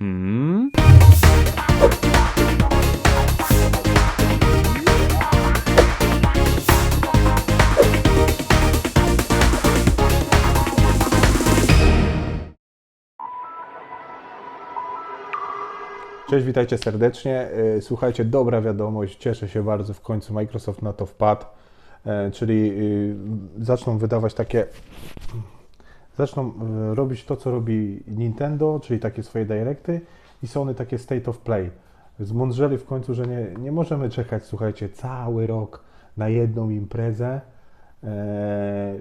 Hmm? Cześć, witajcie serdecznie. E, Słuchajcie, dobra wiadomość, cieszę się bardzo, w końcu Microsoft na to wpadł, E, czyli y, zaczną wydawać takie, zaczną y, robić to, co robi Nintendo, czyli takie swoje directy i Sony takie state of play. Zmądrzeli w końcu, że nie, nie możemy czekać, słuchajcie, cały rok na jedną imprezę, e,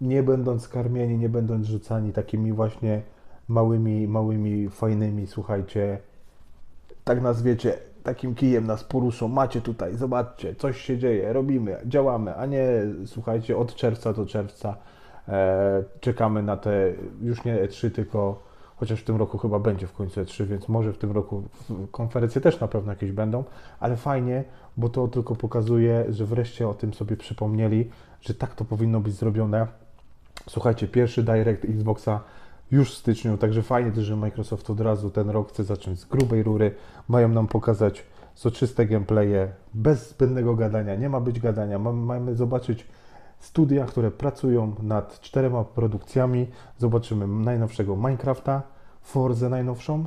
nie będąc karmieni, nie będąc rzucani takimi właśnie małymi, małymi, fajnymi, słuchajcie, tak nas wiecie, takim kijem nas poruszą, macie tutaj, zobaczcie, coś się dzieje, robimy, działamy, a nie słuchajcie, od czerwca do czerwca e, czekamy na te, już nie E3, tylko chociaż w tym roku chyba będzie w końcu E3, więc może w tym roku konferencje też na pewno jakieś będą, ale fajnie, bo to tylko pokazuje, że wreszcie o tym sobie przypomnieli, że tak to powinno być zrobione. Słuchajcie, pierwszy direct Xboxa już w styczniu, także fajnie że Microsoft od razu ten rok chce zacząć z grubej rury. Mają nam pokazać soczyste gameplaye, bez zbędnego gadania, nie ma być gadania. Mamy zobaczyć studia, które pracują nad czterema produkcjami. Zobaczymy najnowszego Minecrafta, Forza najnowszą,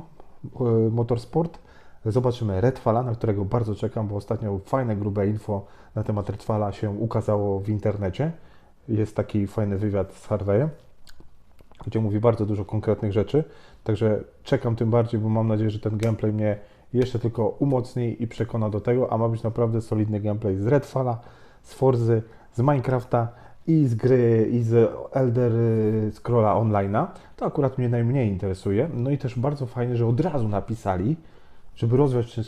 e, Motorsport. Zobaczymy Redfalla, na którego bardzo czekam, bo ostatnio fajne, grube info na temat Redfalla się ukazało w internecie. Jest taki fajny wywiad z Harvey'em gdzie mówi bardzo dużo konkretnych rzeczy. Także czekam tym bardziej, bo mam nadzieję, że ten gameplay mnie jeszcze tylko umocni i przekona do tego, a ma być naprawdę solidny gameplay z Redfalla, z Forzy, z Minecrafta i z gry, i z Elder Scrolla Online'a. To akurat mnie najmniej interesuje. No i też bardzo fajnie, że od razu napisali, żeby rozwiać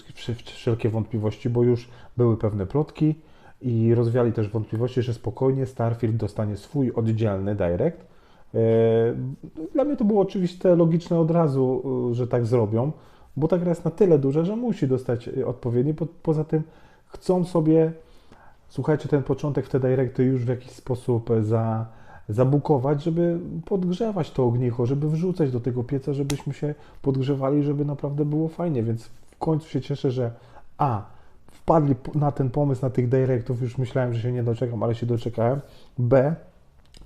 wszelkie wątpliwości, bo już były pewne plotki i rozwiali też wątpliwości, że spokojnie Starfield dostanie swój oddzielny direct. E, Dla mnie to było oczywiste, logiczne od razu, y, że tak zrobią, bo ta gra jest na tyle duża, że musi dostać odpowiedni. Po, poza tym chcą sobie, słuchajcie, ten początek w te directy już w jakiś sposób e, za, zabukować, żeby podgrzewać to ognicho, żeby wrzucać do tego pieca, żebyśmy się podgrzewali, żeby naprawdę było fajnie, więc w końcu się cieszę, że a, wpadli na ten pomysł, na tych directów, już myślałem, że się nie doczekam, ale się doczekałem, b,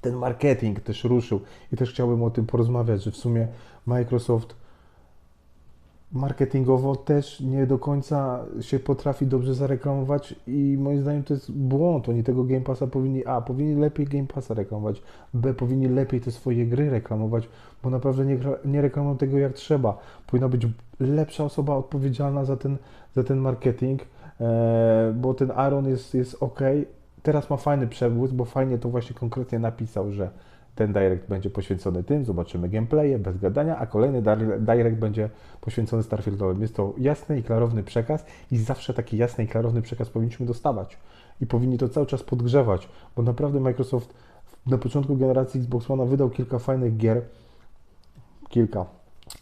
ten marketing też ruszył i też chciałbym o tym porozmawiać, że w sumie Microsoft marketingowo też nie do końca się potrafi dobrze zareklamować i moim zdaniem to jest błąd. Oni tego Game Passa powinni A, powinni lepiej Game Passa reklamować, B, powinni lepiej te swoje gry reklamować, bo naprawdę nie, nie reklamują tego jak trzeba. Powinna być lepsza osoba odpowiedzialna za ten, za ten marketing, e, bo ten Aaron jest, jest ok. Teraz ma fajny przebłysk, bo fajnie to właśnie konkretnie napisał, że ten direct będzie poświęcony tym, zobaczymy gameplaye bez gadania, a kolejny dir- direct będzie poświęcony Starfieldowym. Jest to jasny i klarowny przekaz i zawsze taki jasny i klarowny przekaz powinniśmy dostawać. I powinni to cały czas podgrzewać, bo naprawdę Microsoft na początku generacji Xbox One wydał kilka fajnych gier, kilka,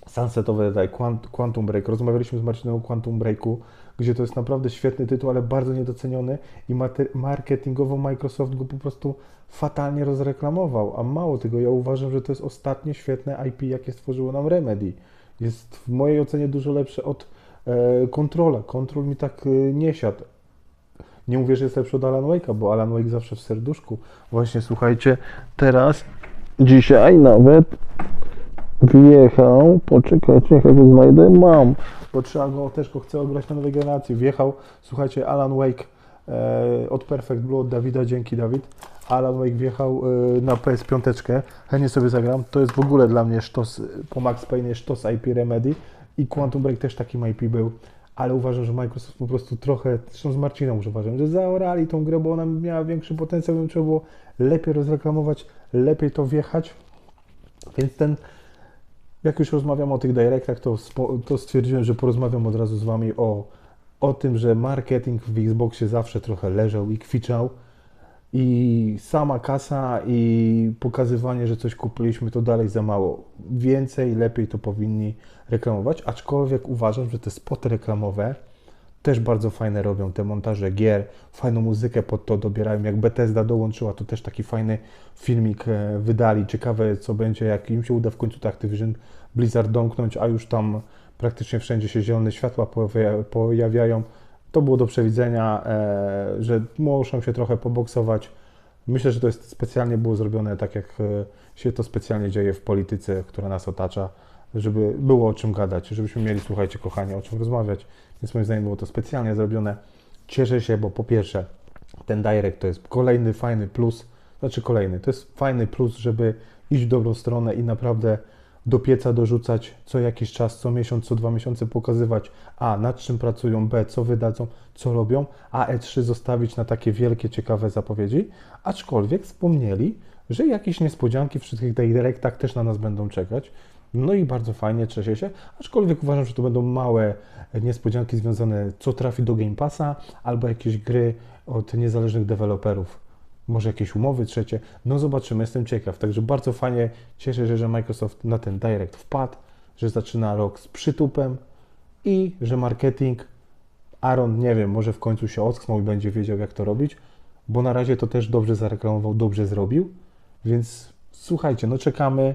Sunsetowe, tutaj Quant- Quantum Break. Rozmawialiśmy z Marcinem o Quantum Breaku, gdzie to jest naprawdę świetny tytuł, ale bardzo niedoceniony i marketingowo Microsoft go po prostu fatalnie rozreklamował. A mało tego, ja uważam, że to jest ostatnie świetne IP, jakie stworzyło nam Remedy. Jest w mojej ocenie dużo lepsze od e, Controla. Control mi tak e, nie siadł. Nie mówię, że jest lepszy od Alan Wake'a, bo Alan Wake zawsze w serduszku. Właśnie słuchajcie, teraz, dzisiaj nawet wjechał, poczekajcie, jak ja go znajdę, mam, bo trzeba go, też go chcę ograć na nowej generacji, wjechał, słuchajcie, Alan Wake e, od Perfect Blue, od Dawida, dzięki Dawid, Alan Wake wjechał e, na PS5, chętnie sobie zagram, to jest w ogóle dla mnie sztos, po Max Payne sztos IP Remedy. I Quantum Break też takim IP był, ale uważam, że Microsoft po prostu trochę, zresztą z Marcinem już uważam, że zaorali tą grę, bo ona miała większy potencjał, bym trzeba było lepiej rozreklamować, lepiej to wjechać, więc ten jak już rozmawiam o tych directach, to, to stwierdziłem, że porozmawiam od razu z Wami o, o tym, że marketing w Xboxie zawsze trochę leżał i kwiczał i sama kasa i pokazywanie, że coś kupiliśmy, to dalej za mało. Więcej, lepiej to powinni reklamować, aczkolwiek uważam, że te spoty reklamowe też bardzo fajne robią te montaże gier, fajną muzykę pod to dobierają. Jak Bethesda dołączyła, to też taki fajny filmik e, wydali. Ciekawe, co będzie, jak im się uda w końcu to Activision Blizzard domknąć, a już tam praktycznie wszędzie się zielone światła pojawia- pojawiają. To było do przewidzenia, e, że muszą się trochę poboksować. Myślę, że to jest specjalnie było zrobione tak, jak e, się to specjalnie dzieje w polityce, która nas otacza, żeby było o czym gadać, żebyśmy mieli, słuchajcie, kochani, o czym rozmawiać. Więc moim zdaniem było to specjalnie zrobione. Cieszę się, bo po pierwsze, ten direct to jest kolejny fajny plus, znaczy kolejny, to jest fajny plus, żeby iść w dobrą stronę i naprawdę do pieca dorzucać co jakiś czas, co miesiąc, co dwa miesiące pokazywać A, nad czym pracują, B, co wydadzą, co robią, a E3 zostawić na takie wielkie, ciekawe zapowiedzi, aczkolwiek wspomnieli, że jakieś niespodzianki w wszystkich directach też na nas będą czekać. No i bardzo fajnie, cieszę się, aczkolwiek uważam, że to będą małe niespodzianki związane, co trafi do Game Passa, albo jakieś gry od niezależnych deweloperów może jakieś umowy trzecie. No zobaczymy, jestem ciekaw. Także bardzo fajnie cieszę się, że Microsoft na ten Direct wpadł, że zaczyna rok z przytupem i że marketing Aaron, nie wiem, może w końcu się ocknął i będzie wiedział, jak to robić, bo na razie to też dobrze zareklamował, dobrze zrobił, więc słuchajcie, no czekamy.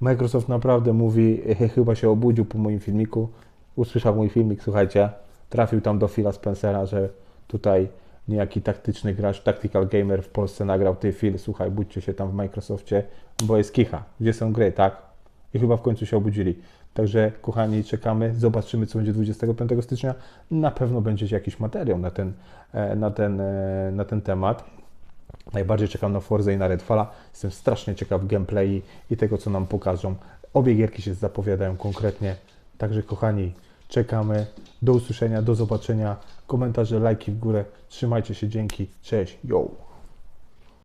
Microsoft naprawdę mówi, chyba się obudził po moim filmiku, usłyszał mój filmik, słuchajcie, trafił tam do Phila Spencera, że tutaj niejaki taktyczny gracz, tactical gamer w Polsce nagrał ty Phil, słuchaj, budźcie się tam w Microsoftie, bo jest kicha, gdzie są gry, tak? I chyba w końcu się obudzili. Także kochani, czekamy, zobaczymy co będzie 25 stycznia. Na pewno będzie jakiś materiał na ten, e, na ten, e, na ten temat. Najbardziej czekam na Forza i na Redfalla. Jestem strasznie ciekaw gameplay i tego, co nam pokażą. Obie gierki się zapowiadają konkretnie. Także kochani, czekamy. Do usłyszenia, do zobaczenia. Komentarze, lajki w górę. Trzymajcie się, dzięki. Cześć, yo!